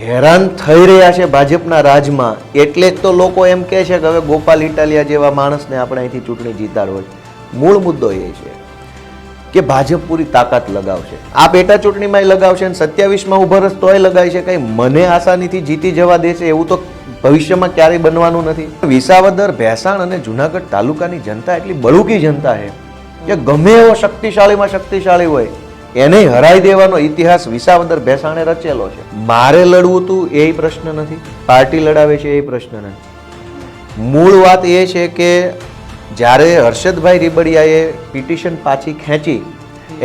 હેરાન થઈ રહ્યા છે ભાજપના રાજમાં. એટલે જ તો લોકો એમ કહે છે કે હવે ગોપાલ ઇટાલિયા જેવા માણસને આપણે અહીંથી ચૂંટણી જીતાડવો છે મૂળ મુદ્દો એ છે કે ભાજપ પૂરી તાકાત લગાવશે. આ પેટા ચૂંટણીમાં લગાવશે અને સત્યાવીસમાં ઊભો રસ તોય લગાવી છે કંઈ મને આસાનીથી જીતી જવા દેશે એવું તો ભવિષ્યમાં ક્યારેય બનવાનું નથી. વિસાવદર, ભેસાણ અને જુનાગઢ તાલુકાની જનતા એટલી બળુકી જનતા છે કે ગમે એવો શક્તિશાળીમાં શક્તિશાળી હોય. એને હરાઈ દેવાનો ઇતિહાસ વિસાવદર ભેસાણે રચેલો છે. મારે લડવું તું એ પ્રશ્ન નથી. પાર્ટી લડાવે છે એ પ્રશ્ન નથી. મૂળ વાત એ છે કે જ્યારે હર્ષદભાઈ રીબડિયાએ પિટિશન પાછી ખેંચી,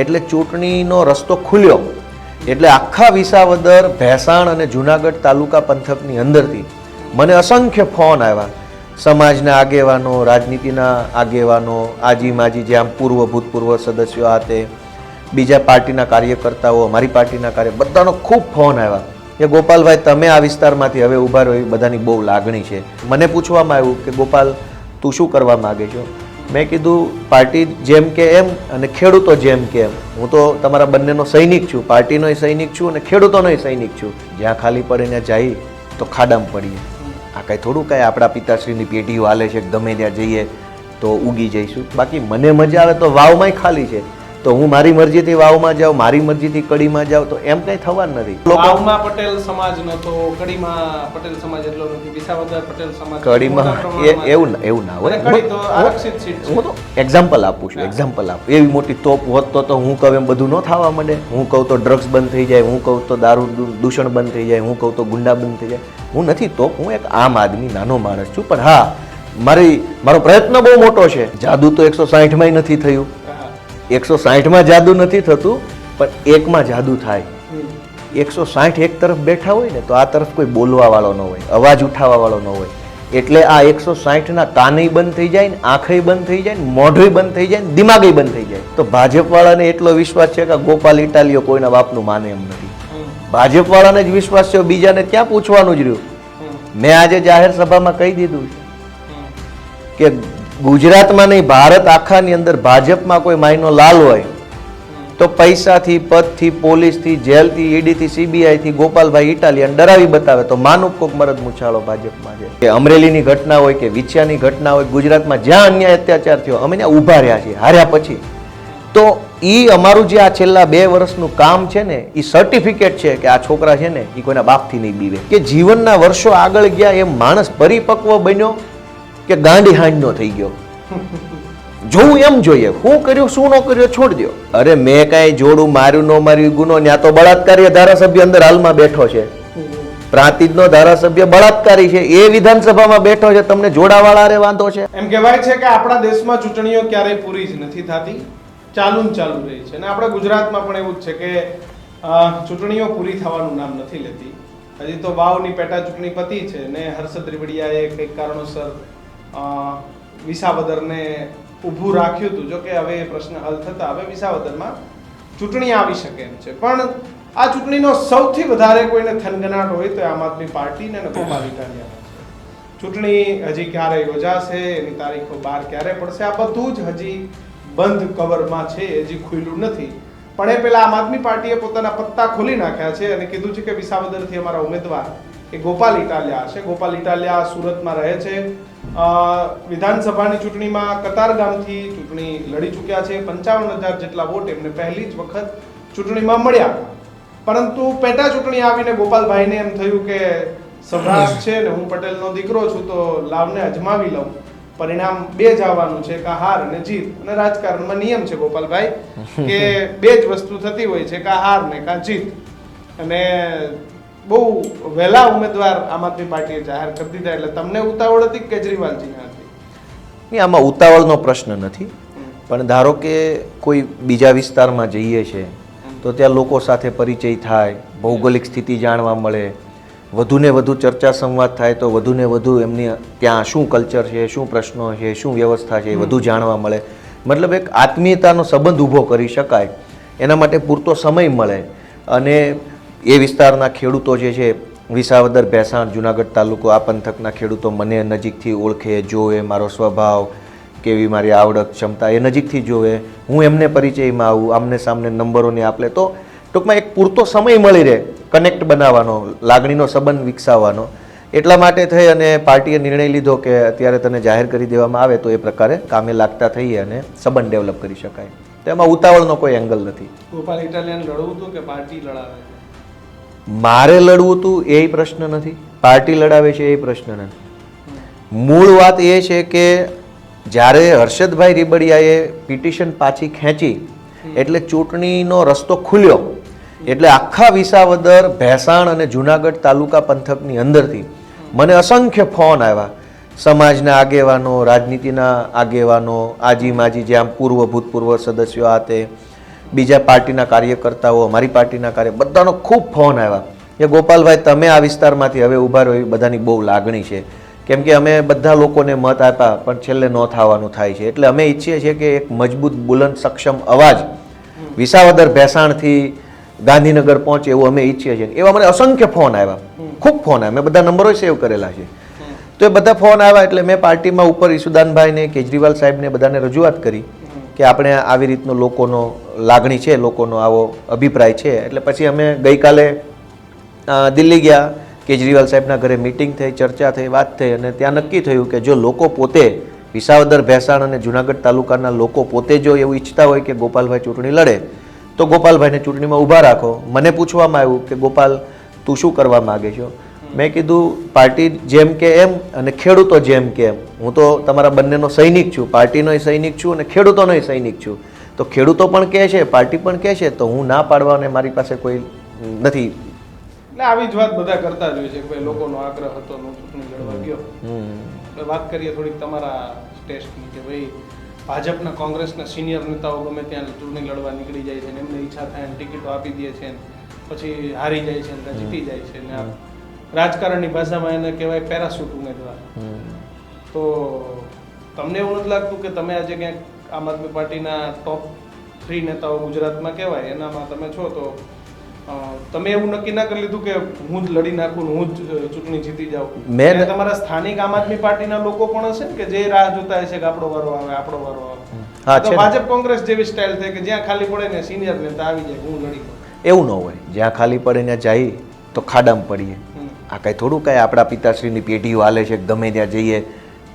એટલે ચૂંટણીનો રસ્તો ખુલ્યો, એટલે આખા વિસાવદર, ભેસાણ અને જુનાગઢ તાલુકા પંથકની અંદરથી મને અસંખ્ય ફોન આવ્યા. સમાજના આગેવાનો, રાજનીતિના આગેવાનો આજી માજી જેમ પૂર્વ ભૂતપૂર્વ સદસ્યો આ તે બીજા પાર્ટીના કાર્યકર્તાઓ, અમારી પાર્ટીના કાર્ય, બધાનો ખૂબ ફોન આવ્યા કે ગોપાલભાઈ, તમે આ વિસ્તારમાંથી હવે ઊભા રહી બધાની બહુ લાગણી છે. મને પૂછવામાં આવ્યું કે ગોપાલ, તું શું કરવા માગે છો? મેં કીધું, પાર્ટી જેમ કે એમ અને ખેડૂતો જેમ કે એમ. હું તો તમારા બંનેનો સૈનિક છું પાર્ટીનોય સૈનિક છું અને ખેડૂતોનોય સૈનિક છું. જ્યાં ખાલી પડીને જાય, તો ખાડામાં પડીએ. આ કાંઈ થોડું કાંઈ આપણા પિતાશ્રીની પેઢીઓ હાલે છે, ગમે ત્યાં જઈએ, તો ઉગી જઈશું. બાકી મને મજા આવે તો વાવમાંય ખાલી છે. તો હું મારી મરજીથી વાવમાં જાઉં મારી મરજીથી કડીમાં જાઉં તો એમ કંઈ થવાનું નથી. વાવમાં પટેલ સમાજ નતો કડીમાં પટેલ સમાજ એટલો નથી. વિસાવદર પટેલ સમાજ કડીમાં એ એવું ના- એવું ના હોય. અને કડી તો આરક્ષિત સીટ છે. હું તો એક્ઝામ્પલ આપું છું એક્ઝામ્પલ આપું એવી મોટી તોપ હોત તો તો હું કહું એમ બધું ન થવા માંડે. હું કહું તો ડ્રગ્સ બંધ થઈ જાય હું કહું તો દારૂ દૂષણ બંધ થઈ જાય હું કહું તો ગુંડા બંધ થઈ જાય. હું નથી તોપ હું એક આમ આદમી નાનો માણસ છું. પણ હા મારી મારો પ્રયત્ન બહુ મોટો છે. જાદુ તો એકસો સાહીઠમાં નથી થયું. એકસો સાહીઠમાં જાદુ નથી થતું પણ એકમાં જાદુ થાય. એકસો સાઠ એક તરફ બેઠા હોય ને તો આ તરફ કોઈ બોલવા વાળો ન હોય અવાજ ઉઠાવવા વાળો ન હોય. એટલે આ એકસો સાઠના કાનય બંધ થઈ જાય ને આંખય બંધ થઈ જાય ને મોઢું બંધ થઈ જાય ને દિમાગય બંધ થઈ જાય. તો ભાજપવાળાને એટલો વિશ્વાસ છે કે ગોપાલ ઇટાલીઓ કોઈના બાપનું માને એમ નથી. ભાજપવાળાને જ વિશ્વાસ છે બીજાને ક્યાં પૂછવાનું જ રહ્યું? મેં આજે જાહેર સભામાં કહી દીધું કે ગુજરાતમાં નહીં, ભારત આખાની અંદર ભાજપમાં કોઈ માયનો લાલ હોય, તો પૈસાથી, પદથી, પોલીસથી, જેલથી, ઈડીથી, સીબીઆઈથી, ગોપાલભાઈ ઇટાલિયન ડરાવી બતાવે, તો માનું કોક મરદ મુછાળો ભાજપમાં છે. કે અમરેલીની ઘટના હોય કે વિછિયાની ઘટના હોય, ગુજરાતમાં જ્યાં અન્યાય અત્યાચાર થયો, અમે ત્યાં ઊભા રહ્યા છીએ, હાર્યા પછી. તો એ અમારું જે આ છેલ્લા બે વર્ષનું કામ છે ને એ સર્ટિફિકેટ છે કે આ છોકરા છે ને એ કોઈના બાપથી નહીં બીવે. કે જીવનના વર્ષો આગળ ગયા, એમ માણસ પરિપક્વ બન્યો કે ગાંડી હાંડનો થઈ ગયો. જોવું એમ જોઈએ શું કર્યું, શું ન કર્યું છોડ દો અરે મેં કાંઈ જોડું માર્યું, ન માર્યું, ગુનો ત્યાં તો બળાત્કારી ધારાસભ્ય અંદર હાલમાં બેઠો છે. પ્રાંતિજનો ધારાસભ્ય બળાત્કારી છે, એ વિધાનસભામાં બેઠો છે, તમને જોડાવાળા રે વાંધો છે? એમ કહેવાય છે કે આપણા દેશમાં ચૂંટણીઓ ક્યારેય પૂરી જ નથી થતી, ચાલુ ને ચાલુ રહી છે. અને આપણા ગુજરાતમાં પણ એવું જ છે કે ચૂંટણીઓ પૂરી થવાનું નામ નથી લેતી. હજી તો વાવની પેટા ચૂંટણી પતી છે ને હર્ષદ રીબડિયાએ કંઈક કારણોસર વિસાવદરને ઊભું રાખ્યું હતું. જોકે હવે એ પ્રશ્ન હલ થતા હવે વિસાવદરમાં ચૂંટણી આવી શકે એમ છે. પણ આ ચૂંટણીનો સૌથી વધારે કોઈને થનગનાટ હોય તો આમ આદમી પાર્ટીને અને ગોપાલ ઇટાલિયાનો ચૂંટણી હજી ક્યારે યોજાશે, એની તારીખો બહાર ક્યારે પડશે, આ બધું જ હજી બંધ કવરમાં છે હજી ખુલ્લું નથી. પણ એ પહેલાં આમ આદમી પાર્ટીએ પોતાના પત્તા ખોલી નાખ્યા છે અને કીધું છે કે વિસાવદરથી અમારા ઉમેદવાર એ ગોપાલ ઇટાલિયા છે ગોપાલ ઇટાલિયા સુરતમાં રહે છે. વિધાનસભાની ચૂંટણીમાં કતારગામથી ચૂંટણી લડી ચૂક્યા છે. પંચાવન હજાર જેટલા વોટ એમને પહેલી જ વખત ચૂંટણીમાં મળ્યા. પરંતુ પેટા ચૂંટણી આવીને ગોપાલભાઈને એમ થયું કે સૌરાષ્ટ્ર છે ને હું પટેલનો દીકરો છું તો લાવને અજમાવી લઉં. પરિણામ બે જ આવવાનું છે કે હાર અને જીત. અને રાજકારણમાં નિયમ છે ગોપાલભાઈ કે બે જ વસ્તુ થતી હોય છે કે હાર ને કા જીત. અને બહુ વહેલા ઉમેદવાર આમ આદમી પાર્ટીએ જાહેર કરી દીધા એટલે તમને ઉતાવળ હતી કેજરીવાલજીને હતી? આમાં ઉતાવળનો પ્રશ્ન નથી. પણ ધારો કે કોઈ બીજા વિસ્તારમાં જઈએ છે તો ત્યાં લોકો સાથે પરિચય થાય ભૌગોલિક સ્થિતિ જાણવા મળે. વધુને વધુ ચર્ચા સંવાદ થાય તો વધુને વધુ એમની ત્યાં શું કલ્ચર છે શું પ્રશ્નો છે શું વ્યવસ્થા છે એ વધુ જાણવા મળે. મતલબ એક આત્મીયતાનો સંબંધ ઊભો કરી શકાય. એના માટે પૂરતો સમય મળે. અને એ વિસ્તારના ખેડૂતો જે છે, વિસાવદર, ભેસાણ, જુનાગઢ તાલુકો, આ પંથકના ખેડૂતો મને નજીકથી ઓળખે, જોવે, મારો સ્વભાવ, કેવી મારી આવડત, ક્ષમતા, એ નજીકથી જોવે. હું એમને પરિચયમાં આવું, આમને સામને નંબરોને આપલે. તો ટૂંકમાં એક પૂરતો સમય મળી રહે કનેક્ટ બનાવવાનો, લાગણીનો સંબંધ વિકસાવવાનો. એટલા માટે થઈ અને પાર્ટીએ નિર્ણય લીધો કે અત્યારે તને જાહેર કરી દેવામાં આવે તો એ પ્રકારે કામે લાગતા થઈએ અને સંબંધ ડેવલપ કરી શકાય. તો એમાં ઉતાવળનો કોઈ એંગલ નથી. ઇટાલિયન લડવું કે પાર્ટી લડાવે? મારે લડવું હતું એ પ્રશ્ન નથી. પાર્ટી લડાવે છે એ પ્રશ્ન નથી. મૂળ વાત એ છે કે જ્યારે હર્ષદભાઈ રીબડિયાએ પિટિશન પાછી ખેંચી, એટલે ચૂંટણીનો રસ્તો ખુલ્યો. એટલે આખા વિસાવદર, ભેસાણ અને જુનાગઢ તાલુકા પંથકની અંદરથી મને અસંખ્ય ફોન આવ્યા. સમાજના આગેવાનો, રાજનીતિના આગેવાનો આજી માજી જે પૂર્વ ભૂતપૂર્વ સદસ્યો આ તે. બીજા પાર્ટીના કાર્યકર્તાઓ, અમારી પાર્ટીના કાર્ય, બધાનો ખૂબ ફોન આવ્યા કે ગોપાલભાઈ, તમે આ વિસ્તારમાંથી હવે ઊભા રહો બધાની બહુ લાગણી છે. કેમ કે અમે બધા લોકોને મત આપ્યા, પણ છેલ્લે ન થવાનું થાય છે. એટલે અમે ઈચ્છીએ છીએ કે એક મજબૂત, બુલંદ, સક્ષમ અવાજ વિસાવદર ભેસાણથી ગાંધીનગર પહોંચે એવું અમે ઈચ્છીએ છીએ. એવા મને અસંખ્ય ફોન આવ્યા. ખૂબ ફોન આવ્યા. મેં બધા નંબરો સેવ કરેલા છે. તો એ બધા ફોન આવ્યા એટલે મેં પાર્ટીમાં ઉપર ઈસુદાનભાઈને, કેજરીવાલ સાહેબને બધાને રજૂઆત કરી. કે આપણે આવી રીતનો લોકોનો લાગણી છે, લોકોનો આવો અભિપ્રાય છે. એટલે પછી અમે ગઈકાલે દિલ્હી ગયા, કેજરીવાલ સાહેબના ઘરે મિટિંગ થઈ, ચર્ચા થઈ, વાત થઈ અને ત્યાં નક્કી થયું કે જો લોકો પોતે વિસાવદર, ભેસાણ અને જુનાગઢ તાલુકાના લોકો પોતે જો એવું ઈચ્છતા હોય કે ગોપાલભાઈ ચૂંટણી લડે, તો ગોપાલભાઈને ચૂંટણીમાં ઊભા રાખો. મને પૂછવામાં આવ્યું કે ગોપાલ તું શું કરવા માગે છો? મેં કીધું પાર્ટી જેમ કે એમ અને ખેડૂતો જેમ કે એમ. હું તો તમારા બંનેનો સૈનિક છું પાર્ટીનોય સૈનિક છું અને ખેડૂતોનોય સૈનિક છું. તો ખેડૂતો પણ કહે છે પાર્ટી પણ કહે છે તો હું ના પાડવાને મારી પાસે કોઈ નથી. એટલે આવી જ વાત બધા કરતા જ હોય છે કે લોકોનો આગ્રહ હતો નો ચૂંટણી લડવા ગયો. વાત કરીએ થોડીક તમારા ટેસ્ટની કે ભાઈ ભાજપના કોંગ્રેસના સિનિયર નેતાઓ ગમે ત્યાં ચૂંટણી લડવા નીકળી જાય છે એમને ઈચ્છા થાય ટિકિટો આપી દે છે પછી હારી જાય છે જીતી જાય છે ને રાજકારણની ભાષામાં એને કહેવાય પેરાશૂટ ઉમેદવાર તો તમને એવું નથી લાગતું કે તમે આજે ક્યાંક આમ આદમી પાર્ટીના ટોપ થ્રી નેતાઓ ગુજરાતમાં કહેવાય એનામાં તમે છો તો તમે એવું નક્કી ના કરી લીધું કે હું જ લડી નાખું હું જ ચૂંટણી જીતી જાઉં. મેં- તમારા સ્થાનિક આમ આદમી પાર્ટીના લોકો પણ હશે ને કે જે રાહ જોતા હશે કે આપણો વારો આવે આપણો વારો આવે? તો ભાજપ કોંગ્રેસ જેવી સ્ટાઇલ થાય કે જ્યાં ખાલી પડે ને સિનિયર નેતા આવી જાય હું લડી એવું ન હોય. જ્યાં ખાલી પડે ત્યાં જાય તો ખાડામાં પડીએ. આ કાંઈ થોડું કાંઈ આપણા પિતાશ્રીની પેઢીઓ હાલે છે ગમે ત્યાં જઈએ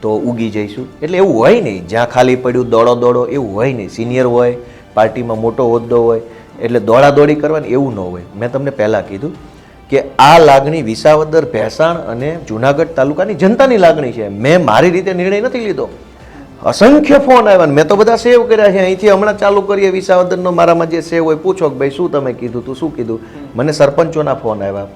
તો ઉગી જઈશું. એટલે એવું હોય નહીં. જ્યાં ખાલી પડ્યું દોડો દોડો એવું હોય નહીં. સિનિયર હોય પાર્ટીમાં મોટો હોદ્દો હોય એટલે દોડાદોડી કરવાની એવું ન હોય. મેં તમને પહેલાં કીધું કે આ લાગણી વિસાવદર ભેસાણ અને જુનાગઢ તાલુકાની જનતાની લાગણી છે. મેં મારી રીતે નિર્ણય નથી લીધો. અસંખ્ય ફોન આવ્યા મેં તો બધા સેવ કર્યા છે. અહીંથી હમણાં ચાલુ કરીએ વિસાવદરનો મારામાં જે સેવ હોય પૂછો કે ભાઈ શું તમે કીધું તું શું કીધું? મને સરપંચોના ફોન આવ્યા.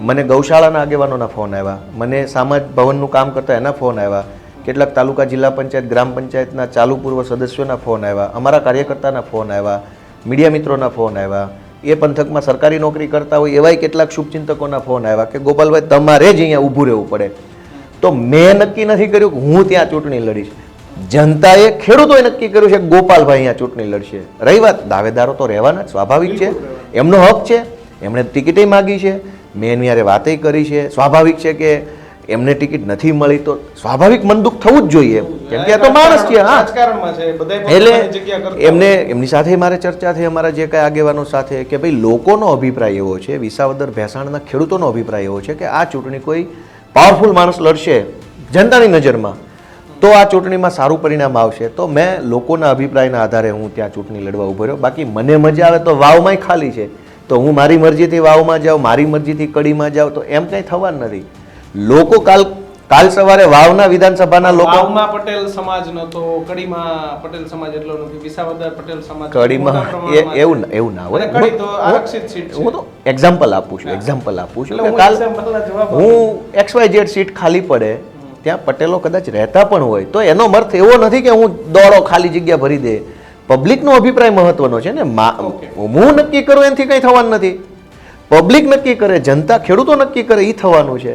મને ગૌશાળાના આગેવાનોના ફોન આવ્યા. મને સામાજ ભવનનું કામ કરતા એના ફોન આવ્યા. કેટલાક તાલુકા જિલ્લા પંચાયત ગ્રામ પંચાયતના ચાલુ પૂર્વ સદસ્યોના ફોન આવ્યા. અમારા કાર્યકર્તાના ફોન આવ્યા. મીડિયા મિત્રોના ફોન આવ્યા. એ પંથકમાં સરકારી નોકરી કરતા હોય એવાય કેટલાક શુભચિંતકોના ફોન આવ્યા કે ગોપાલભાઈ તમારે જ અહીંયા ઊભું રહેવું પડે. તો મેં નક્કી નથી કર્યું કે હું ત્યાં ચૂંટણી લડીશ. જનતાએ ખેડૂતોએ નક્કી કર્યું છે ગોપાલભાઈ અહીંયા ચૂંટણી લડશે. રહી વાત. દાવેદારો તો રહેવાના જ, સ્વાભાવિક છે. એમનો હક છે. એમણે ટિકિટે માગી છે. મેં એની યારે વાતે કરી છે. સ્વાભાવિક છે કે એમને ટિકિટ નથી મળી તો સ્વાભાવિક મન દુઃખ થવું જ જોઈએ કેમ કે આ તો માણસ છે હા. એટલે એમને એમની સાથે મારે ચર્ચા થઈ અમારા જે કાંઈ આગેવાનો સાથે કે ભાઈ લોકોનો અભિપ્રાય એવો છે વિસાવદર ભેસાણના ખેડૂતોનો અભિપ્રાય એવો છે કે આ ચૂંટણી કોઈ પાવરફુલ માણસ લડશે જનતાની નજરમાં તો આ ચૂંટણીમાં સારું પરિણામ આવશે. તો મેં લોકોના અભિપ્રાયના આધારે હું ત્યાં ચૂંટણી લડવા ઊભો રહ્યો. બાકી મને મજા આવે તો વાવમાંય ખાલી છે. તો હું મારી મરજીથી વાવમાં જાઉં મારી મરજીથી કડીમાં જાઉં તો એમ કંઈ થવાનું નથી. લોકો કાલ કાલ સવારે વાવના વિધાનસભાના લોકો વાવમાં પટેલ સમાજ નતો કડીમાં પટેલ સમાજ એટલો નથી વિસાવદર પટેલ સમાજ કડીમાં એ- એવું એવું ના હોય. કડી તો આરક્ષિત સીટ છે. હું તો એક્ઝામ્પલ આપું છું એક્ઝામ્પલ આપું છું એટલે કાલ. હું એક્સ વાય ઝેડ સીટ ખાલી પડે ત્યાં પટેલો કદાચ રહેતા પણ હોય. તો એનો અર્થ એવો નથી કે હું દોડો ખાલી જગ્યા ભરી દે. પબ્લિકનો અભિપ્રાય મહત્વનો છે ને હું નક્કી કરું એનાથી કંઈ થવાનું નથી. પબ્લિક નક્કી કરે જનતા ખેડૂતો નક્કી કરે એ થવાનું છે.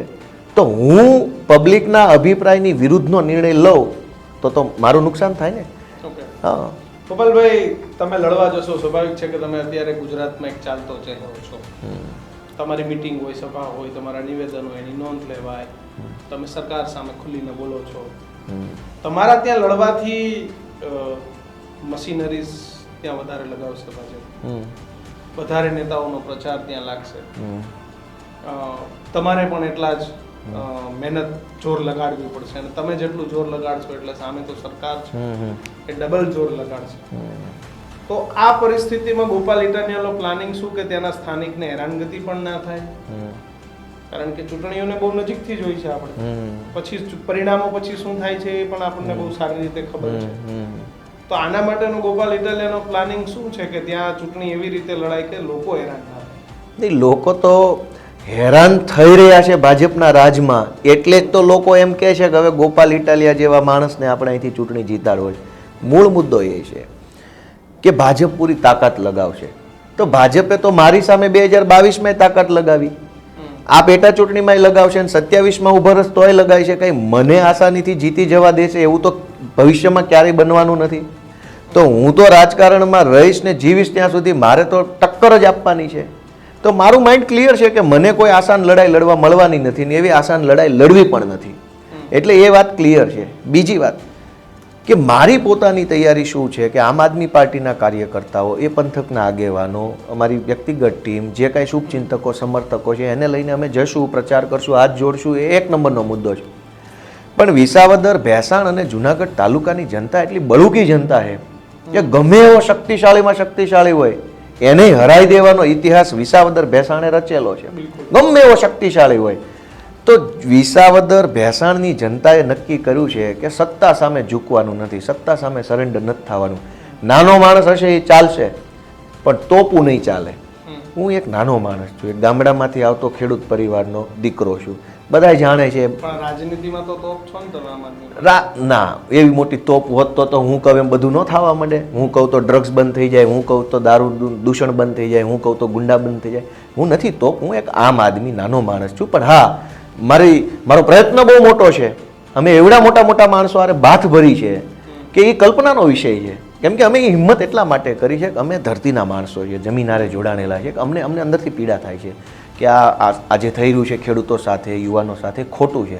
તો હું પબ્લિકના અભિપ્રાયની વિરુદ્ધનો નિર્ણય લઉં તો તો મારું નુકસાન થાય ને. હા. ગોપાલભાઈ તમે લડવા જશો સ્વાભાવિક છે કે તમે અત્યારે ગુજરાતમાં એક ચાલતો ચહેરો છો. તમારી મીટિંગ હોય સભા હોય તમારા નિવેદન હોય એની નોંધ લેવાય. તમે સરકાર સામે ખુલીને બોલો છો. તમારા ત્યાં લડવાથી મશીનરીઝ ત્યાં વધારે લગાવશે ભાજપ. વધારે નેતાઓનો પ્રચાર ત્યાં લાગશે. તમારે પણ એટલા જ મહેનત જોર લગાડવી પડશે. અને તમે જેટલું જોર લગાડશો એટલે સામે તો સરકાર છે. એ ડબલ જોર લગાડશે. તો આ પરિસ્થિતિમાં ગોપાલ ઇટાનિયાનો પ્લાનિંગ શું કે ત્યાંના સ્થાનિકને હેરાનગતિ પણ ના થાય? કારણ કે ચૂંટણીઓને બહુ નજીકથી જોઈ છે આપણે. પછી પરિણામો પછી શું થાય છે એ પણ આપણને બહુ સારી રીતે ખબર છે. તો આના માટેનો ગોપાલ ઇટાલિયાનો પ્લાનિંગ શું છે કે ત્યાં ચૂંટણી એવી રીતે લડાય કે લોકો હેરાન થાય? લોકો તો હેરાન થઈ રહ્યા છે ભાજપના રાજમાં. એટલે જ તો લોકો એમ કહે છે કે હવે ગોપાલ ઇટાલિયા જેવા માણસને આપણે અહીંથી ચૂંટણી જીતાડવો છે. મૂળ મુદ્દો એ છે કે ભાજપ પૂરી તાકાત લગાવશે. તો ભાજપે તો મારી સામે બે હજાર બાવીસમાં તાકાત લગાવી. આ પેટા ચૂંટણીમાં લગાવશે અને સત્યાવીસમાં ઊભા રસ તોય લગાવી છે કંઈ મને આસાનીથી જીતી જવા દેશે એવું તો ભવિષ્યમાં ક્યારેય બનવાનું નથી. તો હું તો રાજકારણમાં રહીશ ને જીવીશ ત્યાં સુધી મારે તો ટક્કર જ આપવાની છે. તો મારું માઇન્ડ ક્લિયર છે કે મને કોઈ આસાન લડાઈ લડવા મળવાની નથી ને એવી આસાન લડાઈ લડવી પણ નથી. એટલે એ વાત ક્લિયર છે. બીજી વાત. કે મારી પોતાની તૈયારી શું છે કે આમ આદમી પાર્ટીના કાર્યકર્તાઓ, એ પંથકના આગેવાનો, અમારી વ્યક્તિગત ટીમ, જે કાંઈ શુભચિંતકો, સમર્થકો છે, એને લઈને અમે જશું, પ્રચાર કરશું, હાથ જોડશું, એ એક નંબરનો મુદ્દો છે. પણ વિસાવદર, ભેસાણ અને જુનાગઢ તાલુકાની જનતા એટલી બળુકી જનતા છે કે ગમે એવો શક્તિશાળીમાં શક્તિશાળી હોય, એને હરાઈ દેવાનો ઇતિહાસ વિસાવદર, ભેસાણે રચેલો છે. ગમે એવો શક્તિશાળી હોય તો વિસાવદર ભેસાણની જનતાએ નક્કી કર્યું છે કે સત્તા સામે ઝૂકવાનું નથી સત્તા સામે સરેન્ડર નથી થવાનું. નાનો માણસ હશે એ ચાલશે પણ તોપું નહીં ચાલે. હું એક નાનો માણસ છું એક ગામડામાંથી આવતો ખેડૂત પરિવારનો દીકરો છું. બધા જાણે છે રાજનીતિમાં તો તોપ છો ના એવી મોટી તોપ હોત તો તો હું કહું એમ બધું ન થવા માંડે. હું કહું તો ડ્રગ્સ બંધ થઈ જાય હું કહું તો દારૂ દૂષણ બંધ થઈ જાય હું કહું તો ગુંડા બંધ થઈ જાય. હું નથી તોપ હું એક આમ આદમી નાનો માણસ છું. પણ હા મારી, મારો પ્રયત્ન બહુ મોટો છે. અમે એવડા મોટા મોટા માણસો આરે બાથ ભરી છે કે એ કલ્પનાનો વિષય છે. કેમ કે અમે એ હિંમત એટલા માટે કરી છે કે અમે ધરતીના માણસો છીએ જમીનારે જોડાણેલા છે કે અમને અમને અંદરથી પીડા થાય છે કે આ, આ- આ જે થઈ રહ્યું છે ખેડૂતો સાથે, યુવાનો સાથે ખોટું છે.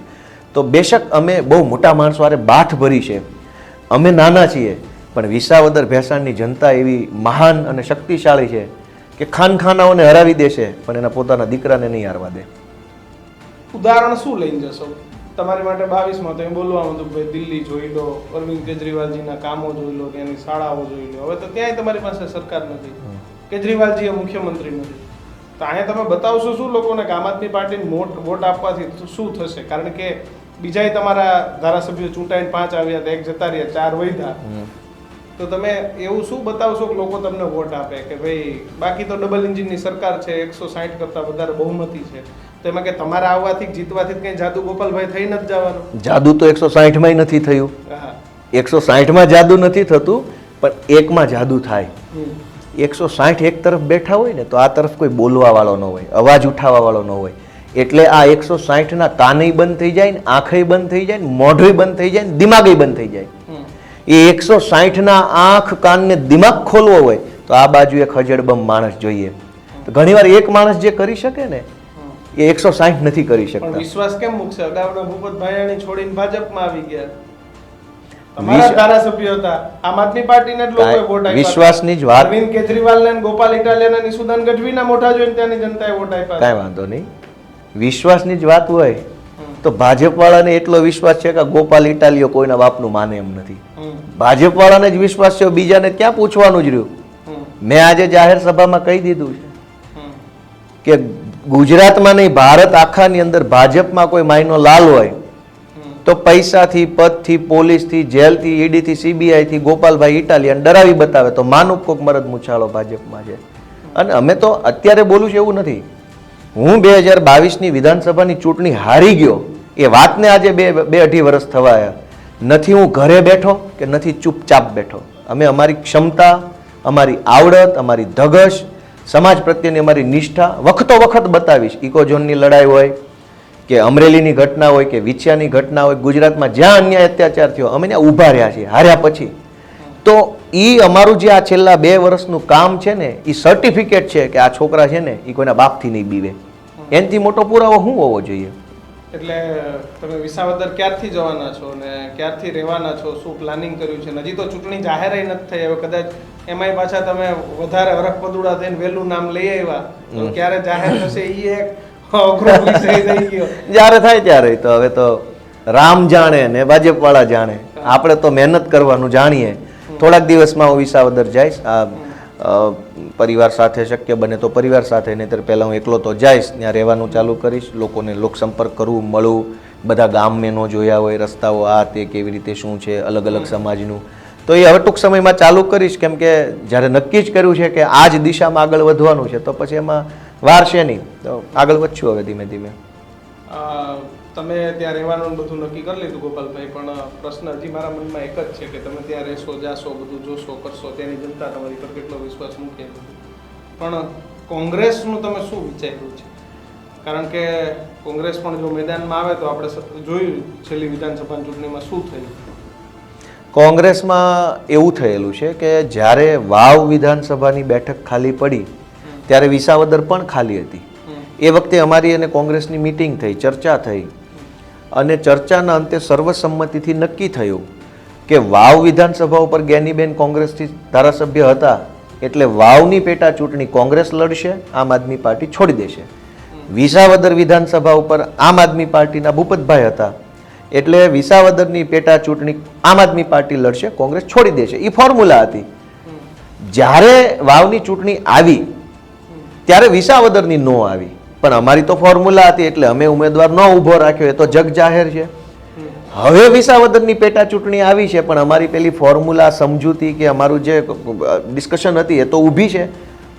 તો બેશક અમે બહુ મોટા માણસો હારે બાથ ભરી છે. અમે નાના છીએ, પણ વિસાવદર ભેસાણની જનતા એવી મહાન અને શક્તિશાળી છે કે ખાનખાનાઓને હરાવી દેશે, પણ એના પોતાના દીકરાને નહીં હારવા દે. ઉદાહરણ શું લઈને જશો? તમારી માટે બાવીસમાં તમે બોલવાનું હતું કે ભાઈ દિલ્હી જોઈ લો અરવિંદ કેજરીવાલજીના કામો જોઈ લો ત્યાંની શાળાઓ જોઈ લો. હવે તો ત્યાંય તમારી પાસે સરકાર નથી. કેજરીવાલજી એ મુખ્યમંત્રી નથી. તો અહીંયા તમે બતાવશો શું લોકોને આમ આદમી પાર્ટીને વોટ વોટ આપવાથી શું થશે? કારણ કે બીજાય તમારા ધારાસભ્યો ચૂંટાઈને પાંચ આવ્યા હતા એક જતા રહ્યા ચાર વૈધા તો તમે એવું શું બતાવશો કે લોકો તમને વોટ આપે કે ભાઈ બાકી તો ડબલ એન્જિનની સરકાર છે એકસો સાઠ કરતાં વધારે બહુમતી છે. તો એમાં કે તમારા આવવાથી જીતવાથી કંઈ જાદુ ગોપાલભાઈ થઈ નથી જવાનું. જાદુ તો એકસો સાહીઠમાં નથી થયું. એકસો સાહીઠમાં જાદુ નથી થતું પણ એકમાં જાદુ થાય. એકસો સાહીઠ એક તરફ બેઠા હોય ને તો આ તરફ કોઈ બોલવા વાળો ન હોય અવાજ ઉઠાવવા વાળો ન હોય. એટલે આ એકસો સાહીઠના કાનય બંધ થઈ જાય ને આંખય બંધ થઈ જાય ને મોઢું બંધ થઈ જાય ને દિમાગય બંધ થઈ જાય. એ એકસો સાહીઠના આંખ કાનને દિમાગ ખોલવો હોય તો આ બાજુ એક હજડબમ માણસ જોઈએ. તો ઘણીવાર એક માણસ જે કરી શકે ને. એ એકસો સાહીઠ નથી કરી શકતા. વિશ્વાસ કેમ મૂકશે? અગાઉના ભૂપત ભાયાણી છોડીને ભાજપમાં આવી ગયા. વિશ્વાસની જ વાત- અરવિંદ કેજરીવાલને અને ગોપાલ ઇટાલિયાને નિશુદાન ગઢવીના મોઢા જોઈને ત્યાંની જનતાએ વોટ આપ્યા કાંઈ વાંધો નહીં. વિશ્વાસની જ વાત હોય તો ભાજપ વાળાને એટલો વિશ્વાસ છે કે ગોપાલ ઇટાલિયો કોઈના બાપનું માને એમ નથી. હમ. ભાજપ વાળાને જ વિશ્વાસ છે બીજાને ક્યાં પૂછવાનું જ રહ્યું? મેં આજે જાહેર સભામાં કહી દીધું છે કે ગુજરાતમાં નહીં, ભારત આખાની અંદર ભાજપમાં કોઈ માયનો લાલ હોય, તો પૈસાથી, પદથી, પોલીસથી, જેલથી, ઈડીથી, સીબીઆઈથી, ગોપાલભાઈ ઇટાલિયન ડરાવી બતાવે, તો માનું કોક મરદ મૂછાળો ભાજપમાં છે. અને અમે તો અત્યારે બોલું છું એવું નથી. હું બે હજાર બાવીસની વિધાનસભાની ચૂંટણી હારી ગયો, એ વાતને આજે બે બે અઢી વર્ષ થવાયા. નથી હું ઘરે બેઠો કે નથી ચૂપચાપ બેઠો. અમે અમારી ક્ષમતા, અમારી આવડત, અમારી ધગશ સમાજ પ્રત્યેની અમારી નિષ્ઠા વખતો વખત બતાવીશ. ઇકોઝોનની લડાઈ હોય કે અમરેલીની ઘટના હોય કે વિછિયાની ઘટના હોય ગુજરાતમાં જ્યાં અન્યાય અત્યાચાર થયો અમે ત્યાં ઊભા રહ્યા છીએ હાર્યા પછી. તો એ અમારું જે આ છેલ્લા બે વર્ષનું કામ છે ને એ સર્ટિફિકેટ છે કે આ છોકરા છે ને એ કોઈના બાપથી નહીં બીવે. એનાથી મોટો પુરાવો શું હોવો જોઈએ? એટલે તમે વિસાવદર ક્યારથી જવાના છો ને ક્યારથી રહેવાના છો? શું પ્લાનિંગ કર્યું છે? હજી તો ચૂંટણી જાહેર નથી થઈ હવે કદાચ એમાંય પાછા તમે વધારે હરખ પદુડા થઈને વહેલું નામ લઈ આવ્યા તો ક્યારે જાહેર થશે એ એક અઘરો વિષય થઈ ગયો. જ્યારે થાય ત્યારે તો હવે તો રામ જાણે ને ભાજપવાળા જાણે. આપણે તો મહેનત કરવાનું જાણીએ. થોડાક દિવસમાં હું વિસાવદર જઈશ. આ પરિવાર સાથે શક્ય બને તો પરિવાર સાથે, નહીંતર પહેલાં હું એકલો તો જઈશ, ત્યાં રહેવાનું ચાલુ કરીશ, લોકોને લોક સંપર્ક કરવું, મળવું, બધા ગામ ન જોયા હોય, રસ્તાઓ આ તે કેવી રીતે, શું છે, અલગ અલગ સમાજનું. તો એ હવે ટૂંક સમયમાં ચાલુ કરીશ, કેમ કે જ્યારે નક્કી જ કર્યું છે કે આ જ દિશામાં આગળ વધવાનું છે, તો પછી એમાં વાર છે નહીં. તો આગળ વધશું હવે ધીમે ધીમે. તમે ત્યાં રહેવાનું બધું નક્કી કરી લીધું ગોપાલભાઈ પણ પ્રશ્ન હજી મારા મનમાં એક જ છે કે તમે ત્યાં રહેશો જાશો બધું જોશો કરશો ત્યાંની જનતા તમારી પર કેટલો વિશ્વાસ મૂકે. પણ કોંગ્રેસનું તમે શું વિચાર્યું છે? કારણ કે કોંગ્રેસ પણ જો મેદાનમાં આવે તો આપણે જોયું છેલ્લી વિધાનસભાની ચૂંટણીમાં શું થયું. કોંગ્રેસમાં એવું થયેલું છે કે જ્યારે વાવ વિધાનસભાની બેઠક ખાલી પડી ત્યારે વિસાવદર પણ ખાલી હતી. એ વખતે અમારી અને કોંગ્રેસની મિટિંગ થઈ, ચર્ચા થઈ. અને ચર્ચાના અંતે સર્વસંમતિથી નક્કી થયું કે વાવ વિધાનસભા ઉપર જ્ઞાનીબેન કોંગ્રેસથી ધારાસભ્ય હતા એટલે વાવની પેટા ચૂંટણી કોંગ્રેસ લડશે, આમ આદમી પાર્ટી છોડી દેશે. વિસાવદર વિધાનસભા ઉપર આમ આદમી પાર્ટીના ભૂપતભાઈ હતા એટલે વિસાવદરની પેટા ચૂંટણી આમ આદમી પાર્ટી લડશે, કોંગ્રેસ છોડી દેશે. એ ફોર્મ્યુલા હતી. જ્યારે વાવની ચૂંટણી આવી, ત્યારે વિસાવદરની નો આવી. પણ અમારી તો ફોર્મ્યુલા હતી એટલે અમે ઉમેદવાર ન ઊભો રાખ્યો, એ તો જગ જાહેર છે. હવે વિસાવદરની પેટા ચૂંટણી આવી છે, પણ અમારી પેલી ફોર્મ્યુલા સમજૂતી કે અમારું જે ડિસ્કશન હતી એ તો ઊભી છે.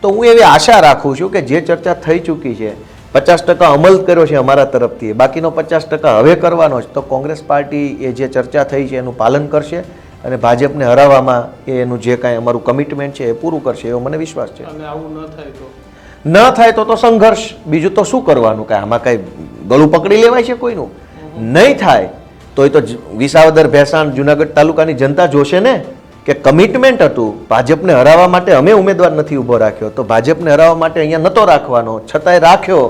તો હું એવી આશા રાખું છું કે જે ચર્ચા થઈ ચૂકી છે, પચાસ ટકા અમલ કર્યો છે અમારા તરફથી, બાકીનો પચાસ ટકા હવે કરવાનો છે, તો કોંગ્રેસ પાર્ટી એ જે ચર્ચા થઈ છે એનું પાલન કરશે અને ભાજપને હરાવવામાં એનું જે કાંઈ અમારું કમિટમેન્ટ છે એ પૂરું કરશે, એવો મને વિશ્વાસ છે. આવું ન થાય તો? ન થાય તો તો સંઘર્ષ. બીજું તો શું કરવાનું? કાંઈ આમાં કાંઈ ગળું પકડી લેવાય છે કોઈનું? નહીં થાય. તો એ તો વિસાવદર ભેસાણ જુનાગઢ તાલુકાની જનતા જોશે ને કે કમિટમેન્ટ હતું. ભાજપને હરાવવા માટે અમે ઉમેદવાર નથી ઊભો રાખ્યો. તો ભાજપને હરાવવા માટે અહીંયા નહોતો રાખવાનો. છતાંય રાખ્યો.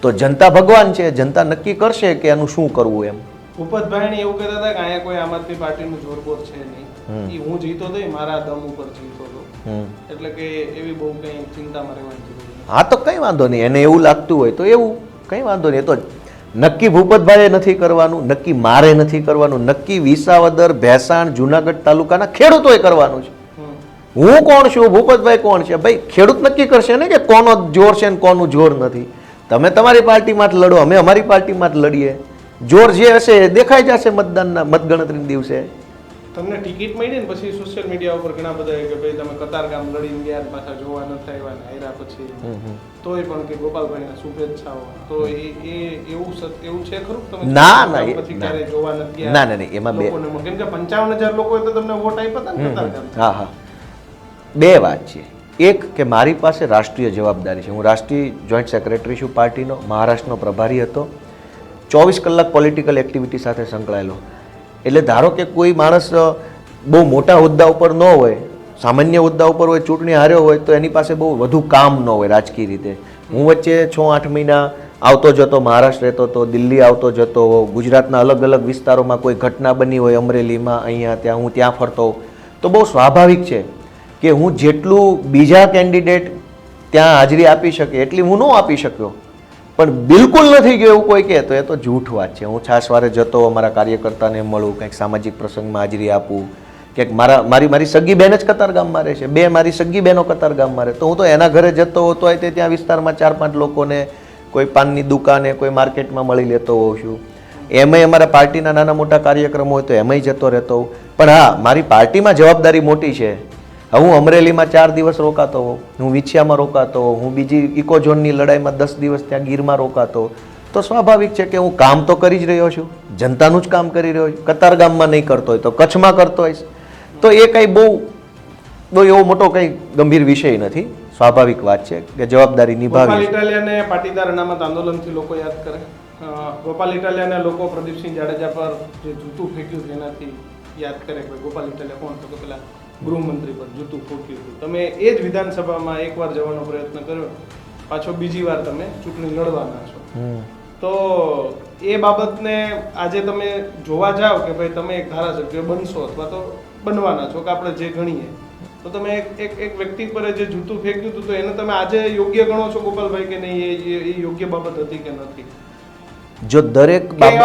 તો જનતા ભગવાન છે. જનતા નક્કી કરશે કે આનું શું કરવું એમ. ઉપતભાઈ એવું કહેતા હતા કે અહીંયા કોઈ આમ આદમી પાર્ટીનું જોરબોર છે નહીં. એ હું જીતો તો મારા દમ ઉપર જીતો હતો એટલે કે એવી બહુ કંઈ ચિંતામાં રહેવાની જરૂર હા તો કંઈ વાંધો નહીં, એને એવું લાગતું હોય તો એવું, કંઈ વાંધો નહીં, એ તો નક્કી ભૂપતભાઈએ નથી કરવાનું, નક્કી મારે નથી કરવાનું, નક્કી વિસાવદર, ભેસાણ, જુનાગઢ તાલુકાના ખેડૂતોએ કરવાનું છે. હું કોણ છું, ભૂપતભાઈ કોણ છે? ભાઈ, ખેડૂત નક્કી કરશે ને કે કોનો જોર છે ને કોનું જોર નથી. તમે તમારી પાર્ટીમાં જ લડો, અમે અમારી પાર્ટીમાં જ લડીએ. જોર જે હશે દેખાઈ જશે મતદાનના, મતગણતરીના દિવસે. તમને ટિકિટ મળી ને પછી સોશિયલ મીડિયા ઉપર ઘણા બધા કે ભાઈ તમે કતાર ગામ લડીને ગયા પાછા જોવા આવ્યા ને હાર્યા પછી. તોય પણ કે ગોપાલભાઈને શુભેચ્છાઓ. તો એ એ એવું એવું છે ખરું તમે ના, ના, પછી ક્યારે જોવા નથી ના, ના, એમાં બે- કેમ કે પંચાવન હજાર લોકો તો તમને વોટ આપ્યા હતા ને કતારગામ હા હા. બે વાત છે. એક કે મારી પાસે રાષ્ટ્રીય જવાબદારી છે. હું રાષ્ટ્રીય જોઈન્ટ સેક્રેટરી છું પાર્ટીનો મહારાષ્ટ્રનો પ્રભારી હતો. ચોવીસ કલાક પોલિટિકલ એક્ટિવિટી સાથે સંકળાયેલો. એટલે ધારો કે કોઈ માણસ બહુ મોટા હોદ્દા ઉપર ન હોય, સામાન્ય હોદ્દા ઉપર હોય, ચૂંટણી હાર્યો હોય, તો એની પાસે બહુ વધુ કામ ન હોય રાજકીય રીતે. હું વચ્ચે છ આઠ મહિના આવતો જતો મહારાષ્ટ્ર રહેતો હતો, દિલ્હી આવતો જતો ગુજરાતના અલગ અલગ વિસ્તારોમાં કોઈ ઘટના બની હોય, અમરેલીમાં, અહીંયા, ત્યાં, હું ત્યાં ફરતો તો બહુ સ્વાભાવિક છે કે હું જેટલું બીજા કેન્ડિડેટ ત્યાં હાજરી આપી શકે, એટલી હું ન આપી શક્યો. પણ બિલકુલ નથી ગયો એવું કોઈ કહે તો એ તો જૂઠ વાત છે. હું છાસવારે જતો, અમારા કાર્યકર્તાને મળું, કંઈક સામાજિક પ્રસંગમાં હાજરી આપું કે મારા, મારી મારી સગી બહેન જ કતારગામમાં રહે છે. બે મારી સગી બહેનો કતારગામમાં રહે. તો હું તો એના ઘરે જતો હોતો હોય તે ત્યાં વિસ્તારમાં ચાર, પાંચ લોકોને કોઈ પાનની દુકાને, કોઈ માર્કેટમાં મળી લેતો હોઉં છું. એમાંય અમારા પાર્ટીના નાના મોટા કાર્યક્રમો હોય તો એમાંય જતો રહેતો હોઉં. પણ હા, મારી પાર્ટીમાં જવાબદારી મોટી છે. હું અમરેલીમાં ચાર દિવસ રોકાતો હું વિછિયામાં રોકાતો હું બીજી ઇકોઝોનની લડાઈમાં દસ દિવસ ત્યાં ગીરમાં રોકાતો તો સ્વાભાવિક છે કે હું કામ તો કરી જ રહ્યો છું જનતાનું જ કામ કરી રહ્યો છું કતારગામમાં નહીં કરતો હોય તો કચ્છમાં કરતો હોઈશ. તો એ કંઈ બહુ બહુ એવો મોટો કંઈ ગંભીર વિષય નથી. સ્વાભાવિક વાત છે કે જવાબદારી નિભાવી ઇટાલિયાને પાટીદાર અનામત આંદોલનથી લોકો યાદ કરે. ગોપાલ ઇટાલિયાને લોકો પ્રદીપસિંહ જાડેજા પર જે જૂતું ફેંક્યું તેનાથી યાદ કરે કે ગોપાલ ઇટાલિયા કોણ તો પેલા ગૃહમંત્રી પર જૂતું ફૂટ્યું હતું. તમે એ જ વિધાનસભામાં એકવાર જવાનો પ્રયત્ન કર્યો પાછો બીજી વાર તમે ચૂંટણી લડવાના છો. તો એ બાબતને આજે તમે જોવા જાઓ કે ભાઈ તમે એક ધારાસભ્ય બનશો અથવા તો બનવાના છો કે આપણે જે ગણીએ. તો તમે એક એક એક વ્યક્તિ પર જે જૂતું ફેંક્યું હતું તો એને તમે આજે યોગ્ય ગણો છો ગોપાલભાઈ કે નહીં? એ- યોગ્ય બાબત હતી કે નથી? જો દરેક નહીં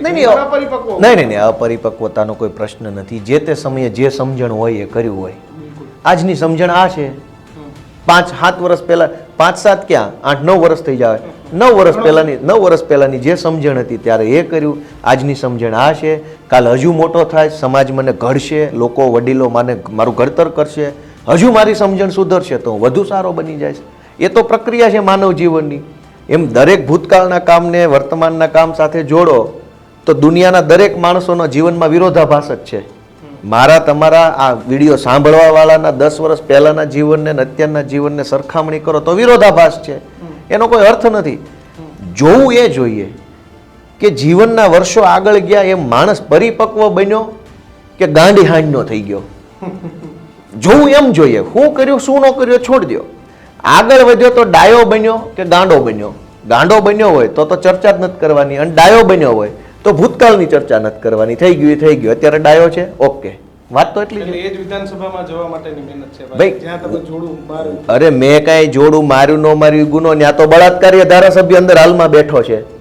નહીં નહીં નહીં નહીં અપરિપક્વતાનો કોઈ પ્રશ્ન નથી. જે તે સમયે જે સમજણ હોય એ કર્યું હોય. આજની સમજણ આ છે. પાંચ સાત વર્ષ પહેલા પાંચ સાત ક્યાં? આઠ નવ વર્ષ થઈ જાય. નવ વર્ષ પહેલાની નવ વર્ષ પહેલાની જે સમજણ હતી ત્યારે એ કર્યું. આજની સમજણ આ છે. કાલ હજુ મોટો થાય સમાજ મને ઘડશે લોકો વડીલો મને મારું ઘડતર કરશે. હજુ મારી સમજણ સુધરશે તો હું વધુ સારો બની જાય એ તો પ્રક્રિયા છે માનવ જીવનની. એમ દરેક ભૂતકાળના કામને, વર્તમાનના કામ સાથે જોડો, તો દુનિયાના દરેક માણસોના જીવનમાં વિરોધાભાસ જ છે. મારા, તમારા આ વીડિયો સાંભળવાવાળાના દસ વર્ષ પહેલાના જીવનને અત્યારના જીવનને સરખામણી કરો તો વિરોધાભાસ છે. એનો કોઈ અર્થ નથી. જોવું એ જોઈએ કે જીવનના વર્ષો આગળ ગયા એ માણસ પરિપક્વ બન્યો કે ગાંડી હાંડનો થઈ ગયો. જોવું એમ જોઈએ. શું કર્યું, શું ન કર્યું છોડી દો આગળ વધ્યો તો ડાયો બન્યો કે ગાંડો બન્યો. ગાંડો બન્યો હોય તો તો ચર્ચા જ નથી કરવાની અને ડાયો બન્યો હોય તો ભૂતકાળની ચર્ચા નથી કરવાની. થઈ ગયું એ થઈ ગયું. અત્યારે ડાયો છે? ઓકે. વાત તો એટલી એ જ વિધાનસભામાં જવા માટેની મહેનત છે. ભાઈ, જ્યાં તમે જોડું મારું અરે મેં કાંઈ જોડું માર્યું ન માર્યું ગુનો ત્યાં તો બળાત્કારી ધારાસભ્ય અંદર હાલમાં બેઠો છે.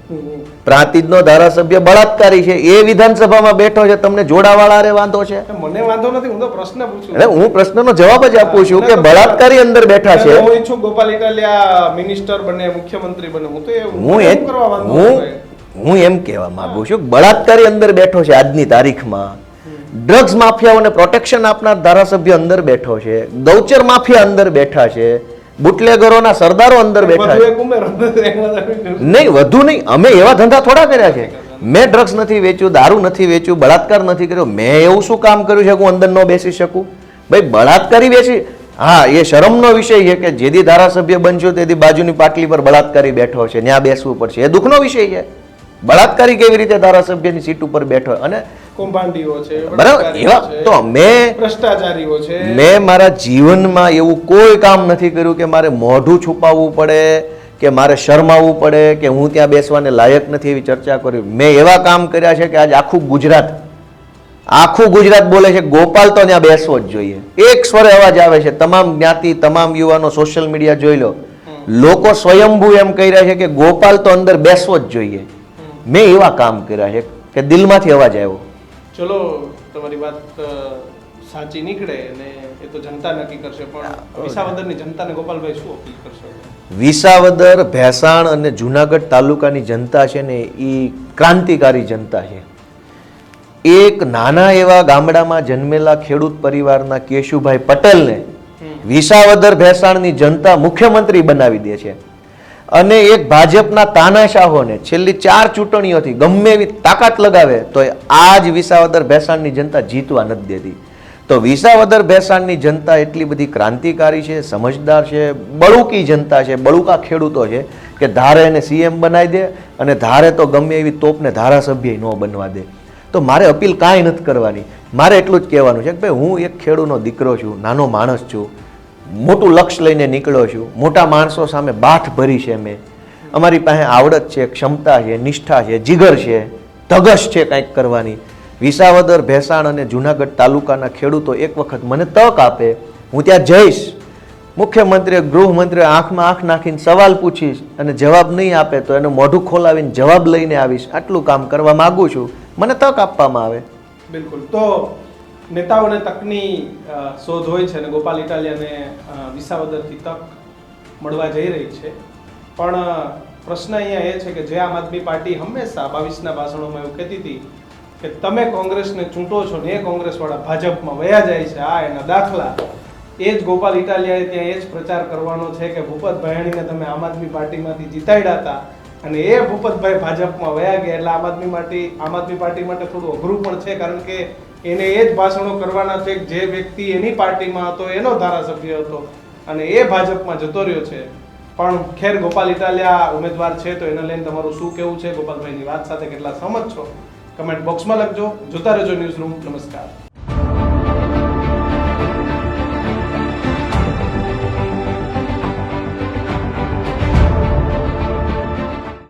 પ્રાંતિજનો ધારાસભ્ય બળાત્કારી છે. એ વિધાનસભામાં બેઠો છે. તમને જોડાવાળા રે વાંધો છે? મને વાંધો નથી. હું તો પ્રશ્ન પૂછું. એટલે હું પ્રશ્નનો જવાબ જ આપું છું કે બળાત્કારી અંદર બેઠા છે. હું ઈચ્છું ગોપાલ ઇટાલિયા મિનિસ્ટર બને મુખ્યમંત્રી બને. હું તો એ હું એ હું હું એમ કહેવા માંગુ છું બળાત્કારી અંદર બેઠો છે આજની તારીખમાં. ડ્રગ્સ માફિયાઓને પ્રોટેક્શન આપનાર ધારાસભ્ય અંદર બેઠો છે. ગૌચર માફિયા અંદર બેઠા છે. બુટલેગરોના સરદારો અંદર બેઠા નહીં વધુ નહીં. અમે એવા ધંધા થોડા કર્યા છે. મેં ડ્રગ્સ નથી વેચ્યું દારૂ નથી વેચ્યું બળાત્કાર નથી કર્યો. મેં એવું શું કામ કર્યું છે કે હું અંદર ન બેસી શકું? ભાઈ બળાત્કારી બેસી હા એ શરમનો વિષય છે કે જેથી ધારાસભ્ય બનશો તેથી બાજુની પાટલી પર બળાત્કારી બેઠો છે. ત્યાં બેસવું પડશે. એ દુઃખનો વિષય છે. બળાત્કારી કેવી રીતે ધારાસભ્યની સીટ ઉપર બેઠો? અને કૌભાંડીઓ છે બરાબર એવા તો મેં ભ્રષ્ટાચારીઓ છે. મેં મારા જીવનમાં એવું કોઈ કામ નથી કર્યું કે મારે મોઢું છુપાવવું પડે કે મારે શરમાવવું પડે કે હું ત્યાં બેસવાને લાયક નથી એવી ચર્ચા કરી. મેં એવા કામ કર્યા છે કે આજ આખું ગુજરાત આખું ગુજરાત બોલે છે ગોપાલ તો ત્યાં બેસવો જ જોઈએ. એક સ્વરે અવાજ આવે છે તમામ જ્ઞાતિ તમામ યુવાનો સોશિયલ મીડિયા જોઈ લો. લોકો સ્વયંભૂ એમ કહી રહ્યા છે કે ગોપાલ તો અંદર બેસવો જ જોઈએ. મેં એવા કામ કર્યા છે કે દિલમાંથી અવાજ આવ્યો. ચલો તમારી વાત સાચી નીકળે અને એ તો જનતા નક્કી કરશે પણ વિસાવદરની જનતાને ગોપાલભાઈ શું અપીલ કરશો? વિસાવદર ભેસાણ અને જુનાગઢ તાલુકાની જનતા છે ને એ ક્રાંતિકારી જનતા છે. એક નાના એવા ગામડામાં જન્મેલા ખેડૂત પરિવારના કેશુભાઈ પટેલને વિસાવદર ભેસાણની જનતા મુખ્યમંત્રી બનાવી દે છે. અને એક ભાજપના તાનાશાહોને છેલ્લી ચાર ચૂંટણીઓથી ગમે એવી તાકાત લગાવે, તો આ જ વિસાવદર ભેસાણની જનતા જીતવા નથી દેતી. તો વિસાવદર ભેસાણની જનતા એટલી બધી ક્રાંતિકારી છે, સમજદાર છે, બળુકી જનતા છે, બળુકા ખેડૂતો છે, કે ધારે એને સીએમ બનાવી દે અને ધારે તો ગમે એવી તોપને ધારાસભ્ય ન બનવા દે. તો મારે અપીલ કાંઈ નથી કરવાની. મારે એટલું જ કહેવાનું છે કે ભાઈ હું એક ખેડૂતનો દીકરો છું, નાનો માણસ છું મોટું લક્ષ્ય લઈને નીકળ્યો છું. મોટા માણસો સામે બાથ ભરી છે મેં. અમારી પાસે આવડત છે, ક્ષમતા છે, નિષ્ઠા છે, જીગર છે ધગશ છે કંઈક કરવાની. વિસાવદર, ભેસાણ અને જુનાગઢ તાલુકાના ખેડૂતો એક વખત મને તક આપે. હું ત્યાં જઈશ. મુખ્યમંત્રીએ, ગૃહમંત્રીએ આંખમાં આંખ નાખીને સવાલ પૂછીશ અને જવાબ નહીં આપે તો એનું મોઢું ખોલાવીને જવાબ લઈને આવીશ. આટલું કામ કરવા માગું છું. મને તક આપવામાં આવે. બિલકુલ. તો નેતાઓને તકની શોધ હોય છે અને ગોપાલ ઇટાલિયાને વિસાવદરથી તક મળવા જઈ રહી છે. પણ પ્રશ્ન અહીંયા એ છે કે જે આમ આદમી પાર્ટી હંમેશા બાવીસના ભાષણોમાં એવું કહેતી હતી કે તમે કોંગ્રેસને ચૂંટો છો ને એ કોંગ્રેસવાળા ભાજપમાં વયા જાય છે, આ એના દાખલા. એ જ ગોપાલ ઇટાલિયાએ ત્યાં એ જ પ્રચાર કરવાનો છે કે ભૂપત ભાયાણીને તમે આમ આદમી પાર્ટીમાંથી જીતાડ્યા હતા અને એ ભૂપતભાઈ ભાજપમાં વયા ગયા. એટલે આમ આદમી પાર્ટી આમ આદમી પાર્ટી માટે થોડું અઘરું પણ છે કારણ કે એને એ જ ભાષણો કરવાના છે જે વ્યક્તિ એની પાર્ટીમાં હતો, એનો ધારાસભ્ય હતો અને એ ભાજપમાં જતો રહ્યો છે. પણ ખેર ગોપાલ ઇટાલિયા ઉમેદવાર છે, તો એને લઈને તમારું શું કેવું છે? ગોપાલભાઈની વાત સાથે કેટલા સહમત છો? કમેન્ટ બોક્સમાં લખજો. જોતા રહેજો ન્યૂઝ રૂમ. નમસ્કાર.